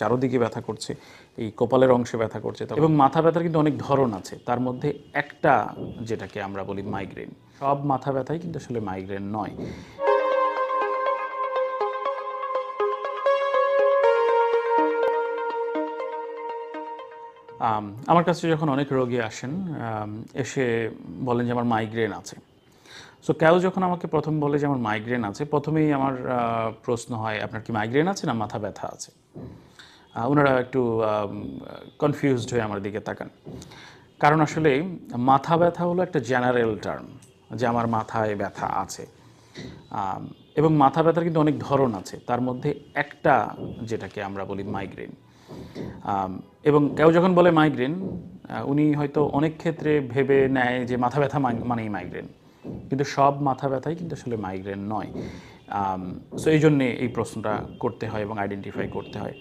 চারোদিকে ব্যথা করছে এই কপালের অংশে ব্যথা করছে এবং মাথা ব্যথার কিন্তু অনেক ধরন আছে। তার মধ্যে একটা যেটাকে আমরা বলি মাইগ্রেন সব মাথা ব্যথাই কিন্তু আসলে মাইগ্রেন নয়। আম, আমার কাছে যখন অনেক রোগী আসেন এসে বলেন যে আমার মাইগ্রেন আছে। সো কেউ যখন আমাকে প্রথম বলে যে আমার মাইগ্রেন আছে প্রথমেই আমার প্রশ্ন হয় আপনার কি মাইগ্রেন আছে না মাথা ব্যথা আছে? ওনারা একটু কনফিউজড হয়ে আমার দিকে তাকান। কারণ আসলে মাথা ব্যথা হলো একটা জেনারেল টার্ম যে আমার মাথায় ব্যথা আছে। এবং মাথা ব্যথার কিন্তু অনেক ধরন আছে, তার মধ্যে একটা যেটাকে আমরা বলি মাইগ্রেন এবং কেউ যখন বলে মাইগ্রেন উনি হয়তো অনেক ক্ষেত্রে ভেবে নেয় যে মাথা ব্যথা মানেই মাইগ্রেন কিন্তু সব মাথা ব্যথাই কিন্তু আসলে মাইগ্রেন নয়। সো এই জন্যে এই প্রশ্নটা করতে হয় এবং আইডেন্টিফাই করতে হয়।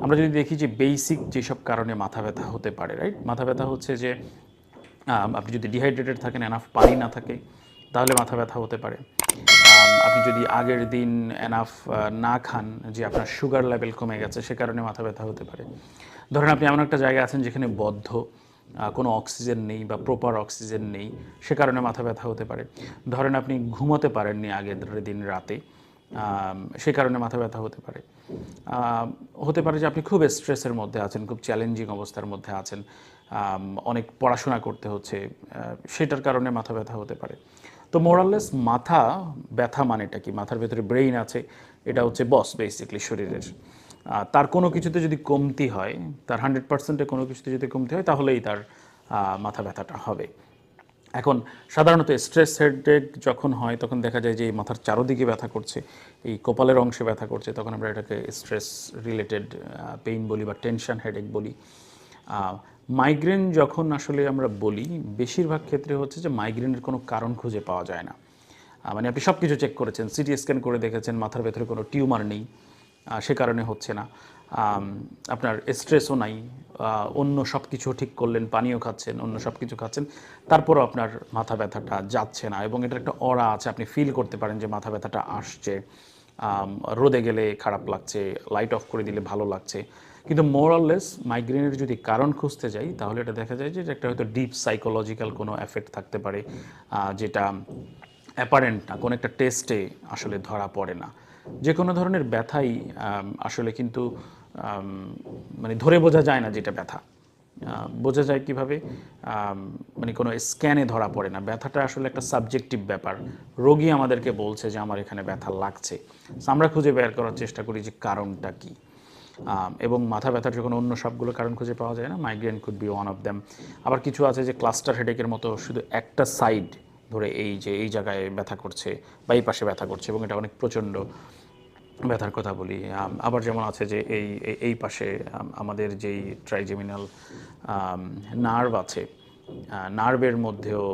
আমরা যদি দেখি যে বেসিক যেসব কারণে মাথা ব্যথা হতে পারে রাইট মাথা ব্যথা হচ্ছে যে আপনি যদি ডিহাইড্রেটেড থাকেন এনাফ পানি না থাকে, তাহলে মাথা ব্যথা হতে পারে। আপনি যদি আগের দিন এনাফ না খান, যে আপনার সুগার লেভেল কমে গেছে, সে কারণে মাথা ব্যথা হতে পারে। ধরেন আপনি এমন একটা জায়গায় আছেন যেখানে বদ্ধ কোনো অক্সিজেন নেই বা প্রপার অক্সিজেন নেই, সে কারণে মাথা ব্যথা হতে পারে। ধরেন আপনি ঘুমোতে পারেননি আগের দিন রাতে সে কারণে মাথা ব্যথা হতে পারে। হতে পারে যে আপনি খুব স্ট্রেসের মধ্যে আছেন, খুব চ্যালেঞ্জিং অবস্থার মধ্যে আছেন অনেক পড়াশোনা করতে হচ্ছে সেটার কারণে মাথা ব্যথা হতে পারে। তো মোরাললেস মাথা ব্যথা মানেটা কি? মাথার ভেতরে ব্রেইন আছে, এটা হচ্ছে বস বেসিকলি শরীরের। তার কোনো কিছুতে যদি কমতি হয়, তার হান্ড্রেড পার্সেন্টে কোনো কিছুতে যদি কমতি হয়, তাহলেই তার মাথা ব্যথাটা হবে। এখন সাধারণত স্ট্রেস হেডেক যখন হয়, তখন দেখা যায় যে এই মাথার চারোদিকে ব্যথা করছে, এই কপালের অংশে ব্যথা করছে, তখন আমরা এটাকে স্ট্রেস রিলেটেড পেইন বলি বা টেনশন হেডেক বলি। মাইগ্রেন যখন আসলে আমরা বলি, বেশিরভাগ ক্ষেত্রে হচ্ছে যে মাইগ্রেনের কোনো কারণ খুঁজে পাওয়া যায় না। মানে আপনি সব কিছু চেক করেছেন সিটি স্ক্যান করে দেখেছেন, মাথার ভেতরে কোনো টিউমার নেই। সে কারণে হচ্ছে না। আপনার স্ট্রেসও নাই অন্য সব কিছু ঠিক করলেন, পানীয় খাচ্ছেন, অন্য সব কিছু খাচ্ছেন, তারপরও আপনার মাথা ব্যথাটা যাচ্ছে না এবং এটার একটা অরা আছে, আপনি ফিল করতে পারেন যে মাথা ব্যথাটা আসছে। রোদে গেলে খারাপ লাগছে লাইট অফ করে দিলে ভালো লাগছে। কিন্তু মোরাললেস মাইগ্রেনের যদি কারণ খুঁজতে যাই, তাহলে এটা দেখা যায় যে এটা একটা হয়তো ডিপ সাইকোলজিক্যাল কোনো এফেক্ট থাকতে পারে যেটা অ্যাপারেন্ট না, কোনো একটা টেস্টে আসলে ধরা পড়ে না। যে কোনো ধরনের ব্যথাই আসলে কিন্তু মানে ধরে বোঝা যায় না যেটা ব্যথা। বোঝা যায় কীভাবে? মানে কোনো স্ক্যানে ধরা পড়ে না। ব্যথাটা আসলে একটা সাবজেক্টিভ ব্যাপার। রোগী আমাদেরকে বলছে যে, আমার এখানে ব্যথা লাগছে। আমরা খুঁজে বের করার চেষ্টা করি যে, কারণটা কী? এবং মাথা ব্যথার যখন অন্য সবগুলো কারণ খুঁজে পাওয়া যায় না migraine could be one of them আবার কিছু আছে যে ক্লাস্টার হেডেকের মতো শুধু একটা সাইড ধরে এই যে এই জায়গায় ব্যথা করছে বা এই পাশে ব্যথা করছে এবং এটা অনেক প্রচণ্ড ব্যথার কথা বলি। আবার যেমন আছে যে এই, এই- পাশে আমাদের যেই ট্রাইজেমিনাল নার্ভ আছে নার্ভের মধ্যেও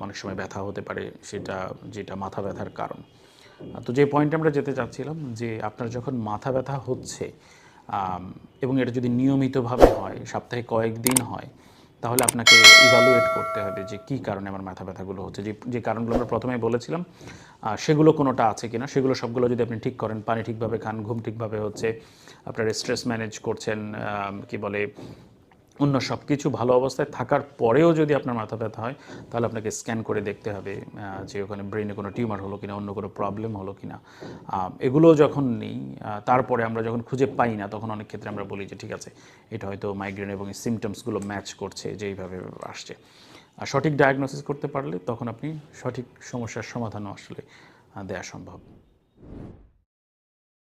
অনেক সময় ব্যথা হতে পারে সেটা, যেটা মাথা ব্যথার কারণ। তো যে পয়েন্টে আমরা যেতে চাচ্ছিলাম যে আপনার যখন মাথা ব্যথা হচ্ছে এবং এটা যদি নিয়মিতভাবে হয়, সপ্তাহে কয়েকদিন হয় তাহলে আপনাকে ইভালুয়েট করতে হবে যে কি কারণে আমার মাথা ব্যথাগুলো হচ্ছে। যে যে কারণগুলো আমরা প্রথমে বলেছিলাম সেগুলো কোনোটা আছে কিনা, সেগুলো সবগুলো যদি আপনি ঠিক করেন, পানি ঠিকভাবে খান, ঘুম ঠিকভাবে হচ্ছে, আপনার স্ট্রেস ম্যানেজ করছেন কি বলে অন্য সব কিছু ভালো অবস্থায় থাকার পরেও যদি আপনার মাথা ব্যথা হয়, তাহলে আপনাকে স্ক্যান করে দেখতে হবে যে ওখানে ব্রেনে কোনো টিউমার হলো কিনা, অন্য কোনো প্রবলেম হলো কিনা। এগুলো যখন নেই তারপরে আমরা যখন খুঁজে পাই না, তখন অনেক ক্ষেত্রে আমরা বলি যে, ঠিক আছে, এটা হয়তো মাইগ্রেন এবং সিমটমসগুলো ম্যাচ করছে, যে এইভাবে আসছে। আর সঠিক ডায়াগনোসিস করতে পারলে তখন আপনি সঠিক সমস্যার সমাধানও আসলে দেওয়া সম্ভব।